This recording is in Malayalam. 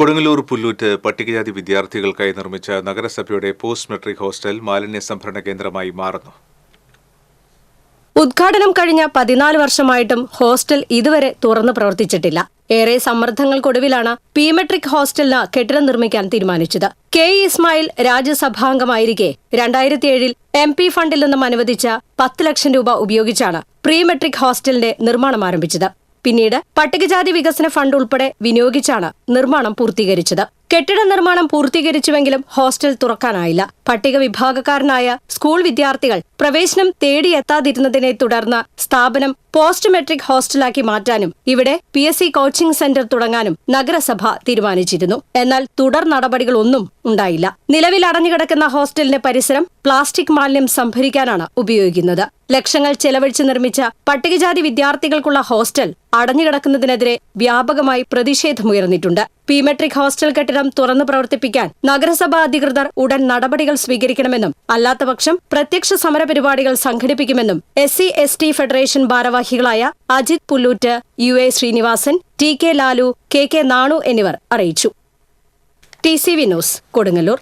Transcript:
കൊടുങ്ങല്ലൂർ പുല്ലൂറ്റ് പട്ടികജാതി വിദ്യാർത്ഥികൾക്കായി നിർമ്മിച്ച നഗരസഭയുടെ പോസ്റ്റ് മെട്രിക് ഹോസ്റ്റൽ മാലിന്യ സംഭരണ കേന്ദ്രമായി മാറുന്നു. ഉദ്ഘാടനം കഴിഞ്ഞ പതിനാല് വർഷമായിട്ടും ഹോസ്റ്റൽ ഇതുവരെ തുറന്നു പ്രവർത്തിച്ചിട്ടില്ല. ഏറെ സമ്മർദ്ദങ്ങൾക്കൊടുവിലാണ് പി മെട്രിക് ഹോസ്റ്റലിന് കെട്ടിടം നിർമ്മിക്കാൻ തീരുമാനിച്ചത്. കെ ഇസ്മായിൽ രാജ്യസഭാംഗമായിരിക്കെ രണ്ടായിരത്തിയേഴിൽ എം പി ഫണ്ടിൽ നിന്നും അനുവദിച്ച പത്ത് ലക്ഷം രൂപ ഉപയോഗിച്ചാണ് പ്രീ മെട്രിക് ഹോസ്റ്റലിന്റെ നിർമ്മാണം ആരംഭിച്ചത്. പിന്നീട് പട്ടികജാതി വികസന ഫണ്ട് ഉൾപ്പെടെ വിനിയോഗിച്ചാണ് നിർമ്മാണം പൂർത്തീകരിച്ചത് കെട്ടിട നിർമ്മാണം പൂർത്തീകരിച്ചുവെങ്കിലും ഹോസ്റ്റൽ തുറക്കാനായില്ല. പട്ടിക വിഭാഗക്കാരനായ സ്കൂൾ വിദ്യാർത്ഥികൾ പ്രവേശനം തേടിയെത്താതിരുന്നതിനെ തുടർന്ന് സ്ഥാപനം പോസ്റ്റ് മെട്രിക് ഹോസ്റ്റലാക്കി മാറ്റാനും ഇവിടെ P S C coaching centre തുടങ്ങാനും നഗരസഭ തീരുമാനിച്ചിരുന്നു. എന്നാൽ തുടർ നടപടികളൊന്നും ഉണ്ടായില്ല. നിലവിൽ അടഞ്ഞുകിടക്കുന്ന ഹോസ്റ്റലിന്റെ പരിസരം പ്ലാസ്റ്റിക് മാലിന്യം സംഭരിക്കാനാണ് ഉപയോഗിക്കുന്നത്. ലക്ഷങ്ങൾ ചെലവഴിച്ച് നിർമ്മിച്ച പട്ടികജാതി വിദ്യാർത്ഥികൾക്കുള്ള ഹോസ്റ്റൽ അടഞ്ഞുകിടക്കുന്നതിനെതിരെ വ്യാപകമായി പ്രതിഷേധമുയർന്നിട്ടുണ്ട്. പി മെട്രിക് ഹോസ്റ്റൽ കെട്ടിടം തുറന്നു പ്രവർത്തിപ്പിക്കാൻ നഗരസഭാ അധികൃതർ ഉടൻ നടപടികൾ സ്വീകരിക്കണമെന്നും അല്ലാത്തപക്ഷം പ്രത്യക്ഷ സമര പരിപാടികൾ സംഘടിപ്പിക്കുമെന്നും S C S T federation ഭാരവാഹികളായ Ajith Pulloot U A Sreenivasan T K Lalu K K Nanu എന്നിവർ അറിയിച്ചു. T C V news Kodungallur.